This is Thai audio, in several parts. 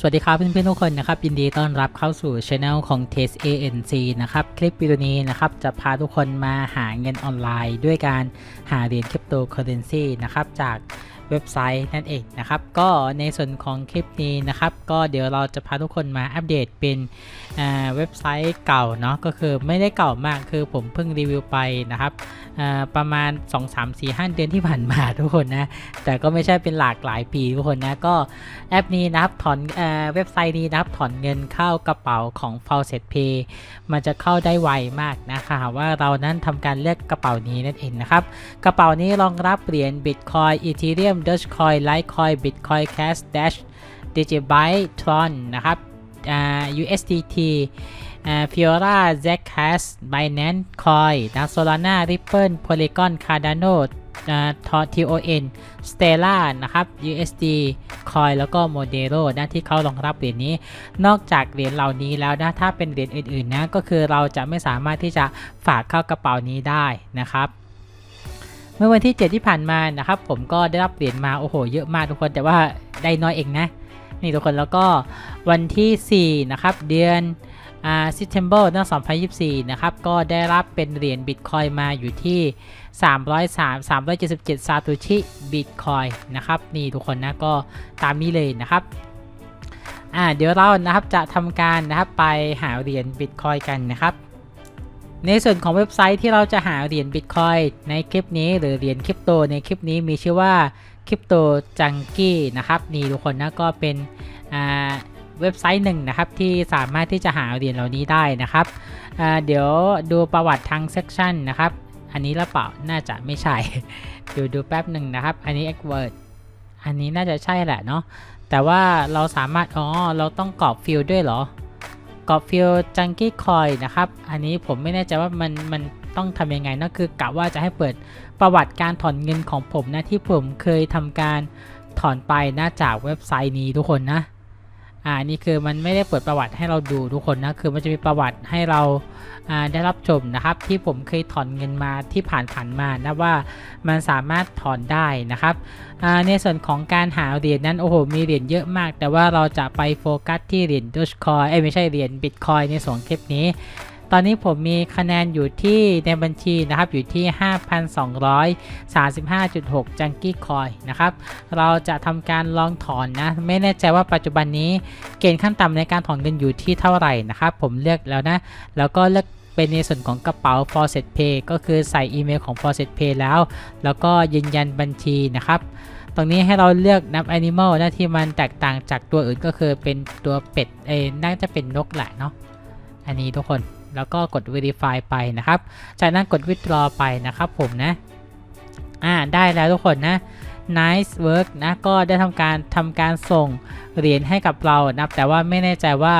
สวัสดีครับเพื่อนๆทุกคนนะครับยินดีต้อนรับเข้าสู่ช anel ของ Test ANC นะครับคลิปวิดีโอนี้นะครับจะพาทุกคนมาหาเงินออนไลน์ ด้วยการหาเหรียญคริปโตเคอเรนซีนะครับจาก เว็บไซต์นั่นเองนะครับ ก็ในส่วนของคลิปนี้นะครับ ก็เดี๋ยวเราจะพาทุกคนมาอัปเดตเป็นเว็บไซต์เก่าเนาะก็คือไม่ได้เก่ามากคือผมเพิ่งรีวิวไปนะครับประมาณ 2 3 4 5 เดือนที่ผ่านมาทุกคนนะ แต่ก็ไม่ใช่เป็นหลากหลายปีทุกคนนะ ก็แอปนี้นะครับถอนเอเว็บไซต์นี้นะครับถอนเงินเข้ากระเป๋าของ f a u c e t Pay มันจะเข้าได้ไวมากนะคะว่าเรานั้นทำการเลือกกระเป๋านี้นั่นเองนะครับ กระเป๋านี้รองรับเหรียญ Bitcoin Ethereum Dogecoin Litecoin Bitcoin Cash Dash Digibyte Tron นะครับ USDT Fiora Zcash Binance Coin นะ Solana Ripple Polygon Cardano TON Stella นะครับ USD Coin แล้วก็ Modero นะที่เขารองรับเหรียญนี้ นอกจากเหรียญเหล่านี้แล้วนะ ถ้าเป็นเหรียญอื่นๆนะ ก็คือเราจะไม่สามารถที่จะฝากเข้ากระเป๋านี้ได้นะครับ เมื่อวันที่ 7 ที่ผ่านมานะครับผมก็ได้รับเหรียญมาโอ้โห เยอะมากทุกคนแต่ว่าได้น้อยเองนะ นี่ทุกคนแล้วก็วันที่ 4 นะครับ เดือนอ่า September นะ2024 นะครับ ก็ได้รับเป็นเหรียญ Bitcoin มาอยู่ที่ 303 377 ซาตูชิ Bitcoin นะครับ นี่ทุกคนนะก็ตามนี้เลยนะครับอ่าเดี๋ยวเรานะครับจะทำการนะครับไปหาเหรียญ Bitcoin กันนะครับ ในส่วนของเว็บไซต์ที่เราจะหาเหรียญ Bitcoin ในคลิปนี้หรือเหรียญคริปโตในคลิปนี้มีชื่อว่า Crypto Junkie นะครับนี่ทุกคนนะก็เป็นเว็บไซต์หนึ่งนะครับที่สามารถที่จะหาเหรียญเหล่านี้ได้นะครับเดี๋ยวดูประวัติทางเซ c ชันนะครับ อันนี้ละเปล่าน่าจะไม่ใช่ดูดูแป๊บหนึ่งนะครับ อันนี้ e x w o r d อันนี้น่าจะใช่แหละเนาะแต่ว่าเราสามารถอ๋อเราต้องกรอกฟิลด้วยเหรอ กอบฟิลจังกี้คอยนะครับ อันนี้ผมไม่แน่ใจว่ามันมันต้องทำยังไงนะคือกะว่าจะให้เปิดประวัติการถอนเงินของผมนะที่ผมเคยทำการถอนไปนะจากเว็บไซต์นี้ทุกคนนะ อ่านี่คือมันไม่ได้เปิดประวัติให้เราดูทุกคนนะคือมันจะมีประวัติให้เราอ่าได้รับชมนะครับ ที่ผมเคยถอนเงินมาที่ผ่านผ่านมานะว่ามันสามารถถอนได้นะครับอ่าในส่วนของการหาเหรียญนั้นโอ้โหมีเหรียญเยอะมาก แต่ว่าเราจะไปโฟกัสที่เหรียญดูชคอยเอ้ไม่ใช่เหรียญบิตคอยในส่วนคลิปนี้ ตอนนี้ผมมีคะแนนอยู่ที่ในบัญชีนะครับอยู่ที่ 5,235.6 จังกี้คอยนะครับ เราจะทำการลองถอนนะ ไม่แน่ใจว่าปัจจุบันนี้เกณฑ์ขั้นต่ำในการถอนเงินอยู่ที่เท่าไหร่นะครับ ผมเลือกแล้วนะ แล้วก็เลือกเป็นในส่วนของกระเป๋า f o r s e t Pay ก็คือใส่อีเมลของ f o r s e t Pay แล้ว แล้วก็ยืนยันบัญชีนะครับตรงนี้ให้เราเลือกนับ Animal นะที่มันแตกต่างจากตัวอื่นก็คือเป็นตัวเป็ดเอ้น่าจะเป็นนกแหละเนาะอันนี้ทุกคน แล้วก็กด Verify ไปนะครับ จากนั้นกด Withdraw ไปนะครับผมนะ อ่าได้แล้วทุกคนนะ Nice work นะ ก็ได้ทำการทำการส่งเหรียญให้กับเรานะแต่ว่าไม่แน่ใจว่า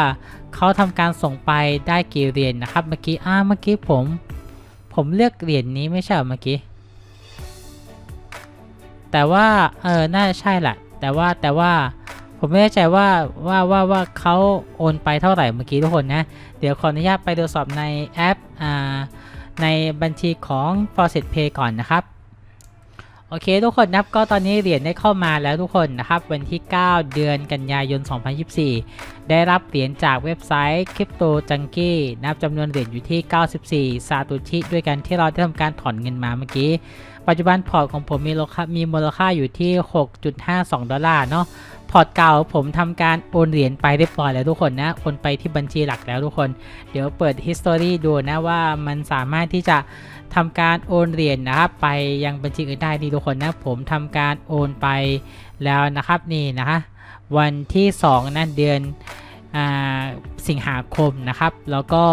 เขาทำการส่งไปได้กี่เหรียญนะครับ เมื่อกี้ อ่า เมื่อกี้ผม ผมเลือกเหรียญนี้ไม่ใช่เมื่อกี้ แต่ว่า เออ น่าจะใช่แหละ แต่ว่า แต่ว่า ผมไม่แน่ใจว่าว่าว่าว่าเขาโอนไปเท่าไหร่เมื่อกี้ทุกคนนะ เดี๋ยวขออนุญาตไปตรวจสอบในแอปอ่าในบัญชีของ f o r s e t Pay ก่อนนะครับ โอเคทุกคนนะครับก็ตอนนี้เหรียญได้เข้ามาแล้วทุกคนนะครับ วันที่ 9 เดือนกันยายน 2024 ได้รับเหรียญจากเว็บไซต์ Crypto Junkie นับจำนวนเหรียญอยู่ที่ 94 ซาตูชิด้วยกันที่เราได้ทำการถอนเงินมาเมื่อกี้ ปัจจุบันพอร์ตของผมมีมูลค่ามีมูลค่าอยู่ที่ 6.52 ดอลลาร์เนาะ พอร์ตเก่าผมทำการโอนเหรียญไปเรียบร้อยแล้วทุกคนนะ โอนไปที่บัญชีหลักแล้วทุกคน เดี๋ยวเปิด history ดูนะว่ามันสามารถที่จะทำการโอนเหรียญนะครับไปยังบัญชีอื่นได้นี่ทุกคนนะ ผมทำการโอนไปแล้วนะครับนี่นะคะวันที่2นะเดือนอสิงหาคมนะครับ แล้วก็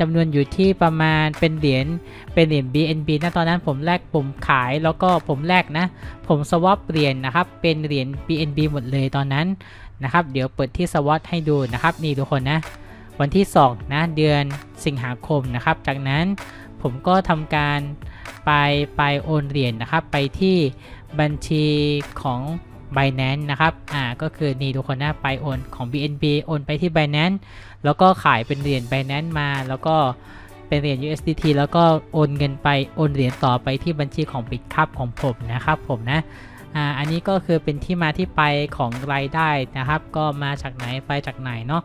จำนวนอยู่ที่ประมาณเป็นเหรียญเป็นเหรียญ BNB นะตอนนั้นผมแลกผมขายแล้วก็ผมแลกนะ ผมสวอปเหรียญนะครับ เป็นเหรียญ BNB หมดเลยตอนนั้นนะครับ เดี๋ยวเปิดที่สวอตให้ดูนะครับ นี่ทุกคนนะ วันที่2นะเดือนสิงหาคมนะครับ จากนั้นผมก็ทำการไปไปโอนเหรียญนะครับ ไปที่บัญชีของ Binance นะครับอ่าก็คือนี่ทุกคนนะไปโอนของ BNB โอนไปที่ Binance แล้วก็ขายเป็นเหรียญ Binance มา แล้วก็เป็นเหรียญ USDT แล้วก็โอนเงินไปโอนเหรียญต่อไปที่บัญชีของ BitCup ของผมนะครับผมนะอ่าอันนี้ก็คือเป็นที่มาที่ไปของรายได้นะครับ ก็มาจากไหนไปจากไหนเนาะ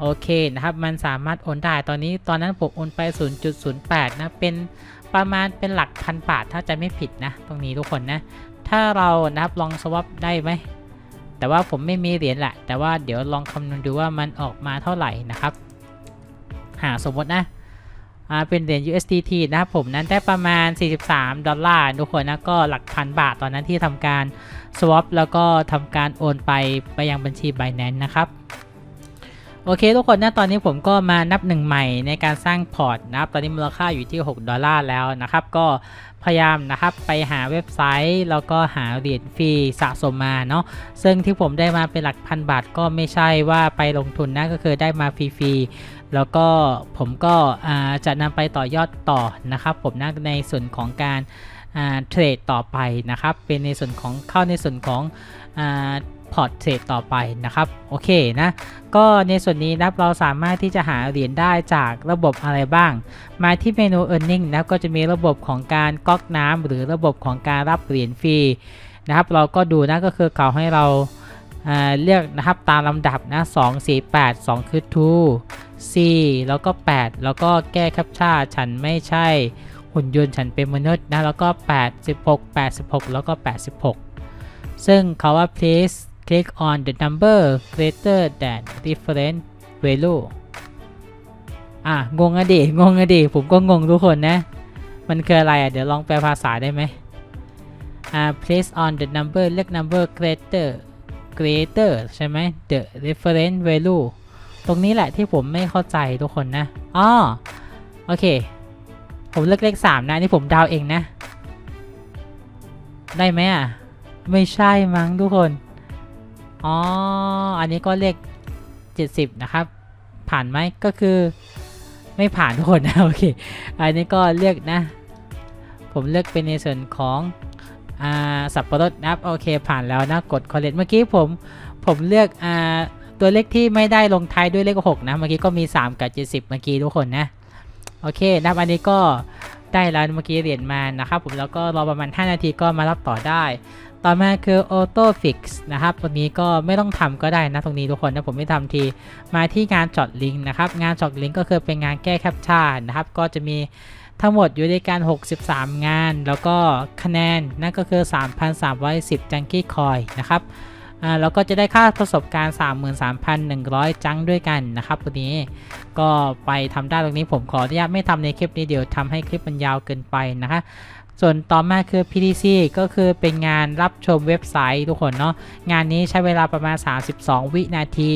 โอเคนะครับมันสามารถโอนได้ตอนนี้ตอนนั้นผมโอนไป 0.08 นะเป็นประมาณเป็นหลักพันบาทถ้าจะไม่ผิดนะ ตรงนี้ทุกคนนะ ถ้าเรานะครับลองสวอปได้ไหมแต่ว่าผมไม่มีเหรียญแหละแต่ว่าเดี๋ยวลองคำนวณดูว่ามันออกมาเท่าไหร่นะครับ หาสมมตินะเป็นเหรียญ USDT นะครับผมนั้นได้ประมาณ 43 ดอลลาร์ทุกคนนะก็หลักพันบาทตอนนั้นที่ทำการ swap แล้วก็ทำการโอนไปไปยังบัญชี Binance นะครับ โอเคทุกคนนะตอนนี้ผมก็มานับหนึ่งใหม่ในการสร้างพอร์ตนะครับ ตอนนี้มูลค่าอยู่ที่ 6 ดอลลาร์แล้วนะครับ ก็พยายามนะครับไปหาเว็บไซต์ แล้วก็หาเหรียญฟรีสะสมมาเนาะซึ่งที่ผมได้มาเป็นหลักพันบาทก็ไม่ใช่ว่าไปลงทุนนะก็คือได้มาฟรีๆแล้วก็ผมก็จะนำไปต่อยอดต่อนะครับผมนะในส่วนของการเทรดต่อไปนะครับเป็นในส่วนของเข้าในส่วนของ พอร์ตเทรดต่อไปนะครับ โอเคนะ ก็ในส่วนนี้นะเราสามารถที่จะหาเหรียญได้จากระบบอะไรบ้าง มาที่เมนู earning นะครับก็จะมีระบบของการก๊อกน้ำหรือระบบของการรับเหรียญฟรีนะครับ เราก็ดูนะก็คือเขาให้เราอ่าเลือกนะครับตามลำดับนะ2 4 8 2 คือ 2 C แล้วก็ 8 แล้วก็แก้แคปชั่นฉันไม่ใช่หุ่นยนต์ฉันเป็นมนุษย์นะแล้วก็ 8 16 86 แล้วก็ 86 ซึ่งเขาว่า please click on the number greater than different value อะ งงอะดิ งงอะดิ ผมก็งงทุกคนนะ มันคืออะไรอะ เดี๋ยวลองแปลภาษาได้ไหมอ่า place on the number เลือก number greater greater ใช่ไหม the reference value ตรงนี้แหละที่ผมไม่เข้าใจทุกคนนะอ๋อโอเค ผมเลือกเลขสามนะ นี่ผมดาวเองนะ ได้ไหมอะ ไม่ใช่มั้งทุกคน อ๋อ อันนี้ก็เลข70 นะครับ ผ่านไหมก็คือไม่ผ่านทุกคนนะโอเค อันนี้ก็เลือกนะ ผมเลือกเป็นในส่วนของอ่าสับปะรดนะครับโอเค ผ่านแล้วนะกด collect เมื่อกี้ผมผมเลือกอ่าตัวเลขที่ไม่ได้ลงท้ายด้วยเลข6นะเมื่อกี้ก็มี 3 กับ 70 เมื่อกี้ทุกคนนะโอเคนะอันนี้ก็ได้แล้วเมื่อกี้เหรียญมานะครับผมแล้วก็รอประมาณ 5 นาทีก็มารับต่อได้ ต่อมาคือ Auto Fix นะครับ ตรงนี้ก็ไม่ต้องทำก็ได้นะ ตรงนี้ทุกคนนะผมไม่ทำที มาที่งานจอดลิงก์นะครับ งานจอดลิงก์ก็คือเป็นงานแก้แคปชั่นนะครับ ก็จะมีทั้งหมดอยู่ด้วยกัน63 งาน แล้วก็คะแนนนั่นก็คือ 3,310 จังกี้คอยนะครับอ่าแล้วก็จะได้ค่าประสบการณ์ 33,100 จังด้วยกันนะครับวันนี้ก็ไปทำได้ตรงนี้ผมขออนุญาตไม่ทำในคลิปนี้เดี๋ยวทำให้คลิปมันยาวเกินไปนะคะ ส่วนต่อมาคือ PTC ก็คือเป็นงานรับชมเว็บไซต์ทุกคนเนาะงานนี้ใช้เวลาประมาณ 32 วินาที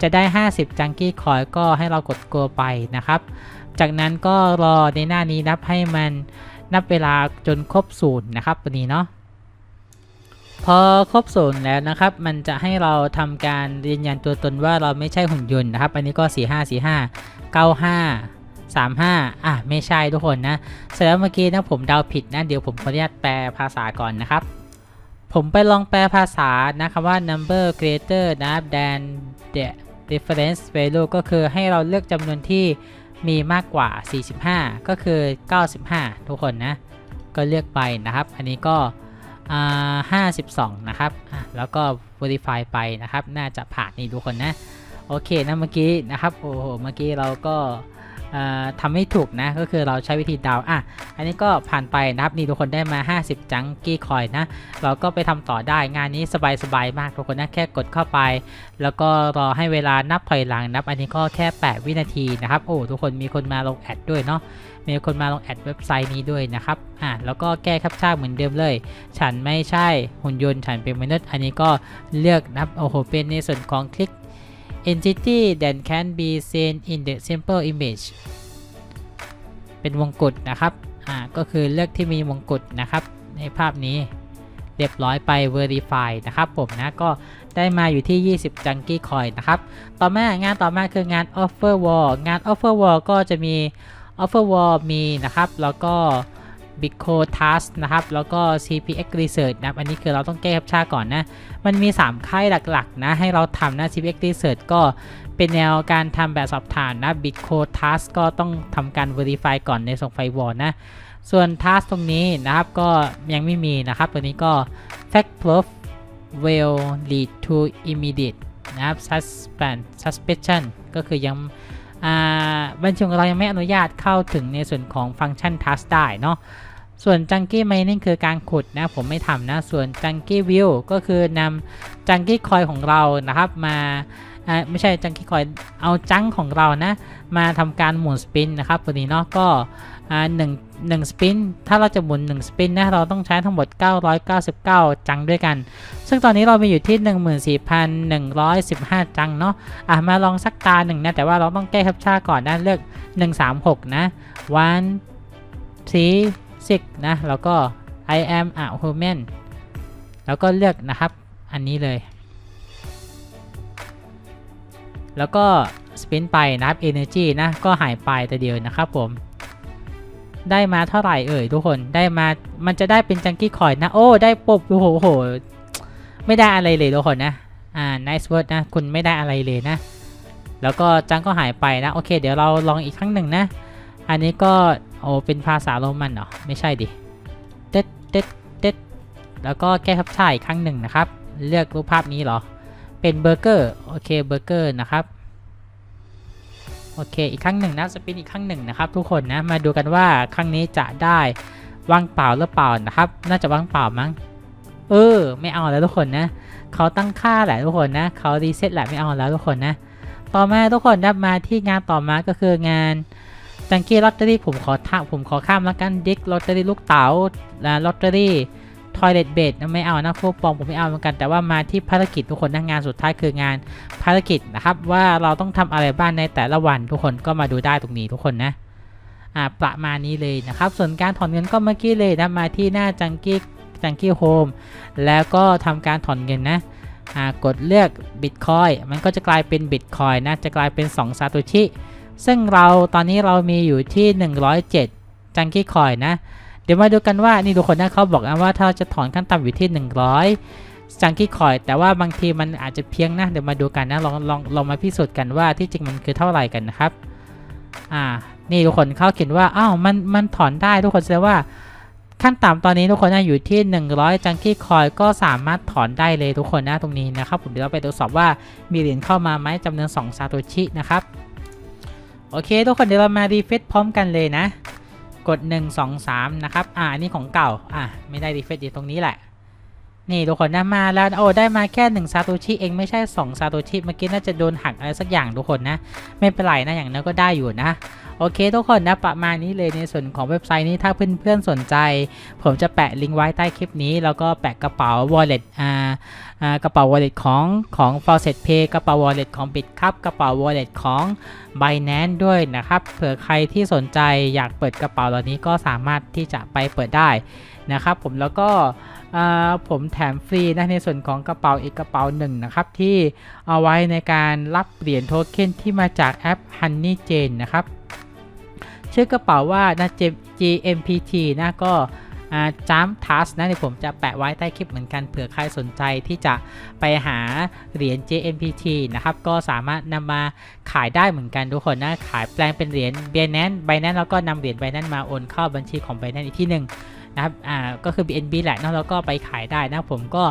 จะได้ 50 จังกี้คอยก็ให้เรากดโกไปนะครับ จากนั้นก็รอในหน้านี้นับให้มันนับเวลาจนครบศูนย์นะครับวันนี้เนาะพอครบศูนย์แล้วนะครับ มันจะให้เราทำการยืนยันตัวตนว่าเราไม่ใช่หุ่นยนต์นะครับ อันนี้ก็ 4 5 4 5 9 5 3 5อะไม่ใช่ทุกคนนะเสร็จแล้วเมื่อกี้นะผมเดาผิดนะเดี๋ยวผมขออนุญาตแปลภาษาก่อนนะครับ ผมไปลองแปลภาษานะครับว่า number greater นะ than the difference value ก็คือให้เราเลือกจำนวนที่มีมากกว่า 45 ก็คือ 95 ทุกคนนะ ก็เลือกไปนะครับ อันนี้ก็อ่า52 นะครับอะแล้วก็ verify ไปนะครับ น่าจะผ่านนี่ทุกคนนะ โอเคนะเมื่อกี้นะครับ โอ้โห เมื่อกี้เราก็ อ่าทำไม่ถูกนะ ก็คือเราใช้วิธีดาวอะ อันนี้ก็ผ่านไปนะครับนี่ทุกคนได้มา 50 จังกี้คอยนะ เราก็ไปทำต่อได้งานนี้สบายๆมากทุกคนนะแค่กดเข้าไป แล้วก็รอให้เวลานับถอยหลังนับ อันนี้ก็แค่ 8 วินาทีนะครับโอ้ทุกคนมีคนมาลงแอดด้วยเนาะมีคนมาลงแอดเว็บไซต์นี้ด้วยนะครับอะแล้วก็แก้แคปชั่นเหมือนเดิมเลย ฉันไม่ใช่หุ่นยนต์ฉันเป็นมนุษย์ อันนี้ก็เลือกนะับโอ้โหเป็นในส่วนของคลิก entity that can be seen in the simple image เป็นวงกฏนะครับ อ่า ก็คือเลือกที่มีวงกฏนะครับ ในภาพนี้ เรียบร้อยไป verify นะครับผมนะ ก็ได้มาอยู่ที่ 20จังกี้คอยนะครับ ต่อมางานต่อมาคืองาน offer wall งาน offer wall ก็จะมี offer wall มีนะครับ แล้วก็ b i c o t a s นะครับ แล้วก็ CPX Research นะครับ อันนี้คือเราต้องแก้แคปชั่นก่อนนะ มันมี 3 ค่ายหลักๆ นะ ให้เราทำนะ CPX Research ก็เป็นแนวการทำแบบสอบถามนะ b i c o t a s ก็ต้องทำการ Verify ก่อนในส่งไฟวอลนะ ส่วนทัสตรงนี้นะครับ ก็ยังไม่มีนะครับ ตัวนี้ก็ fact proof will lead to immediate นะครับ suspend suspicion ก็คือยังอาบัญชีของเรายังไม่อนุญาตเข้าถึงในส่วนของฟังก์ชัน task ได้เนาะ ส่วน Junkie Mining คือการขุดนะผมไม่ทำนะ ส่วน Junkie View ก็คือนำ Junkie Coin ของเรานะครับมาไม่ใช่ Junkie Coin เอาจังของเรานะ มาทำการหมุนสปินนะครับตัวนี้เนาะก็หนึ่งหนึ่งสปิน ถ้าเราจะหมุน1สปินนะ เราต้องใช้ทั้งหมด 999 จังด้วยกัน ซึ่งตอนนี้เรามีอยู่ที่ 14,115 จังเนาะ อะ มาลองสักตาหนึ่งนะ แต่ว่าเราต้องแก้แคปชั่นก่อนนะเลือก 136 นะ one three six นะแล้วก็ I am a human แล้วก็เลือกนะครับอันนี้เลย แล้วก็สปินไปนะครับ energy นะก็หายไปแต่เดียวนะครับผมได้มาเท่าไหร่เอ่ยทุกคนได้มามันจะได้เป็นจังกี้คอยนะ โอ้ได้ปุ๊บโอ้โหโอ้โห ไม่ได้อะไรเลยทุกคนนะ อ่า nice word นะ คุณไม่ได้อะไรเลยนะ แล้วก็จังก็หายไปนะ โอเค เดี๋ยวเราลองอีกครั้งหนึ่งนะ อันนี้ก็ โอ้เป็นภาษาโรมันเหรอ ไม่ใช่ดิ เด็ดเด็ดเด็ดแล้วก็แก้ครับชาอีกครั้งหนึ่งนะครับ เลือกรูปภาพนี้เหรอ เป็นเบอร์เกอร์ โอเค เบอร์เกอร์นะครับ โอเค อีกครั้งหนึ่งนะ สปินอีกครั้งหนึ่งนะครับ ทุกคนนะ มาดูกันว่าครั้งนี้จะได้ว่างเปล่าหรือเปล่านะครับ น่าจะว่างเปล่ามั้ง เออ ไม่เอาแล้วทุกคนนะ เขาตั้งค่าแหละทุกคนนะ เขารีเซ็ตแหละไม่เอาแล้วทุกคนนะ ต่อมาทุกคนนะมาที่งานต่อมาก็คืองาน จังกี้ลอตเตอรี่ผมขอท่าผมขอข้ามแล้วกันดิกลอตเตอรี่ลูกเต๋าและลอตเตอรี่ทอยเลตเบดไม่เอานะพวกปองผมไม่เอาเหมือนกันแต่ว่ามาที่ภารกิจทุกคนนะงานสุดท้ายคืองานภารกิจนะครับว่าเราต้องทำอะไรบ้างในแต่ละวันทุกคนก็มาดูได้ตรงนี้ทุกคนนะอ่าประมาณนี้เลยนะครับ ส่วนการถอนเงินก็เมื่อกี้เลยนะมาที่หน้าจังกี้จังกี้โฮมแล้วก็ทำการถอนเงินนะอ่ากดเลือก Bitcoin มันก็จะกลายเป็น Bitcoin นะจะกลายเป็น2ซาโตชิ ซึ่งเราตอนนี้เรามีอยู่ที่ 107 จังกี้คอยนะ เดี๋ยวมาดูกันว่านี่ทุกคนนะเขาบอกนะว่าถ้าเราจะถอนขั้นต่ำอยู่ที่ 100 จังกี้คอย แต่ว่าบางทีมันอาจจะเพียงนะ เดี๋ยวมาดูกันนะลองลองลองมาพิสูจน์กันว่าที่จริงมันคือเท่าไหร่กันนะครับอ่านี่ทุกคนเขาเขียนว่าอ้าวมันมันถอนได้ทุกคนแสดงว่าขั้นต่ำตอนนี้ทุกคนนะอยู่ที่ 100 จังกี้คอยก็สามารถถอนได้เลยทุกคนนะตรงนี้นะครับผมเดี๋ยวเราไปตรวจสอบว่ามีเหรียญเข้ามาไหมจำนวน2ซาโตชินะครับ โอเค ทุกคนเดี๋ยวเรามารีเฟซพร้อมกันเลยนะ กด 1 2 3 นะครับ อ่าอันนี้ของเก่า อะไม่ได้รีเฟซอยู่ตรงนี้แหละ นี่ทุกคนนะมาแล้วโอ้ได้มาแค่1ซาโตชิเองไม่ใช่2ซาโตชิเมื่อกี้น่าจะโดนหักอะไรสักอย่างทุกคนนะ ไม่เป็นไรนะอย่างนั้นก็ได้อยู่นะ โอเคทุกคนนะประมาณนี้เลยในส่วนของเว็บไซต์นี้ถ้าเพื่อนๆสนใจ ผมจะแปะลิงก์ไว้ใต้คลิปนี้ แล้วก็แปะกระเป๋า wallet อ่าอ่ากระเป๋า wallet ของของ Faucet Pay กระเป๋า wallet ของ Bitcup กระเป๋า wallet ของ Binance ด้วยนะครับเผื่อใครที่สนใจอยากเปิดกระเป๋าเหล่านี้ก็สามารถที่จะไปเปิดได้นะครับผมแล้วก็ผมแถมฟรีนะในส่วนของกระเป๋าอีกกระเป๋าหนึ่งนะครับ ที่เอาไว้ในการรับเหรียญโทเค็นที่มาจากแอป Honey Jane นะครับ ชื่อกระเป๋าว่านะ GMPT นะก็จัมทัสนะเดี๋ยวผมจะแปะไว้ใต้คลิปเหมือนกันเผื่อใครสนใจที่จะไปหาเหรียญ JMPT นะครับ ก็สามารถนำมาขายได้เหมือนกันทุกคนนะ ขายแปลงเป็นเหรียญ Binance Binance แล้วก็นำเหรียญ Binance มาโอนเข้าบัญชีของ Binance อีกที่หนึ่ง นะครับอ่าก็คือ BNB แหละเนะแล้วก็ไปขายได้นะผมก็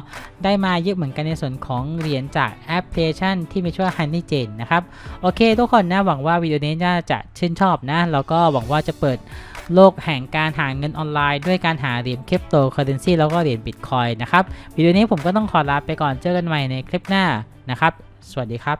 ได้มาเยอะเหมือนกันในส่วนของเหรียญจากแอปพลิเคชันที่มีชื่อว่า Honey Jane นะครับโอเคทุกคนนะหวังว่าวิดีโอนี้น่าจะชื่นชอบนะแล้วก็หวังว่าจะเปิดโลกแห่งการหาเงินออนไลน์ด้วยการหาเหรียญคริปโตเคอเรนซีแล้วก็เหรียญบิตคอยนะครับวิดีโอนี้ผมก็ต้องขอลาไปก่อนเจอกันใหม่ในคลิปหน้านะครับ สวัสดีครับ